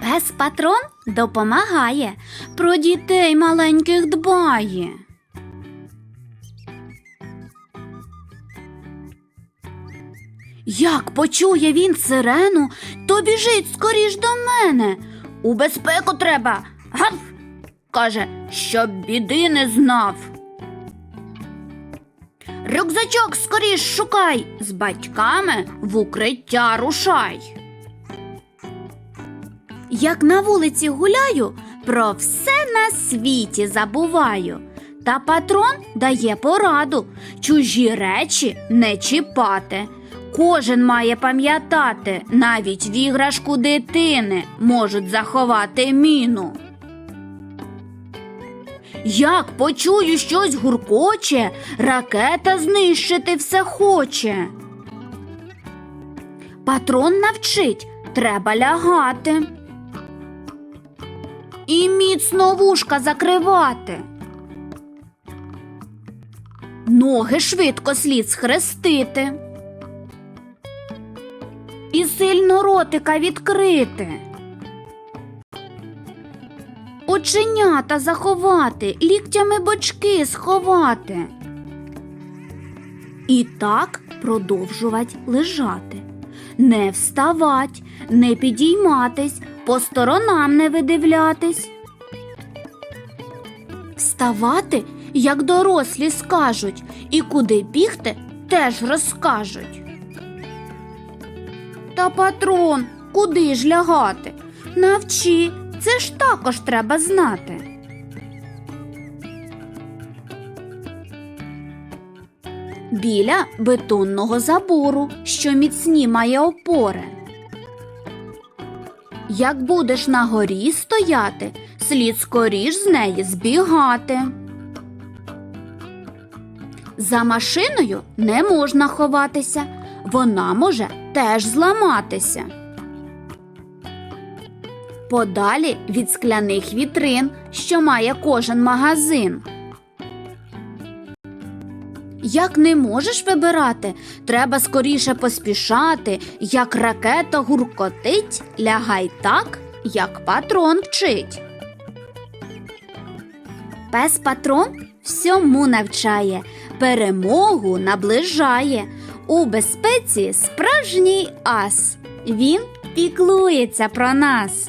Пес патрон допомагає, про дітей маленьких дбає. Як почує він сирену, то біжить скоріш до мене. У безпеку треба. Гав! каже, щоб біди не знав. Рюкзачок скоріш шукай, з батьками в укриття рушай. Як на вулиці гуляю, про все на світі забуваю. Та патрон дає пораду чужі речі не чіпати. Кожен має пам'ятати, навіть в іграшку дитини можуть заховати міну. Як почую щось гуркоче, ракета знищити все хоче. Патрон навчить, треба лягати. І міцно вушка закривати. Ноги швидко слід схрестити. І сильно ротика відкрити. Оченята заховати, ліктями бочки сховати. І так продовжувати лежати. Не вставать, не підійматись, по сторонам не видивлятись. Вставати, як дорослі скажуть, і куди бігти теж розкажуть. Та патрон, куди ж лягати? Навчи, це ж також треба знати. Біля бетонного забору, що міцні має опори. Як будеш на горі стояти, слід скоріш з неї збігати. За машиною не можна ховатися, вона може теж зламатися. Подалі від скляних вітрин, що має кожен магазин. Як не можеш вибирати, треба скоріше поспішати, як ракета гуркотить, лягай так, як патрон вчить. Пес патрон всьому навчає, перемогу наближає. У безпеці справжній ас. Він піклується про нас.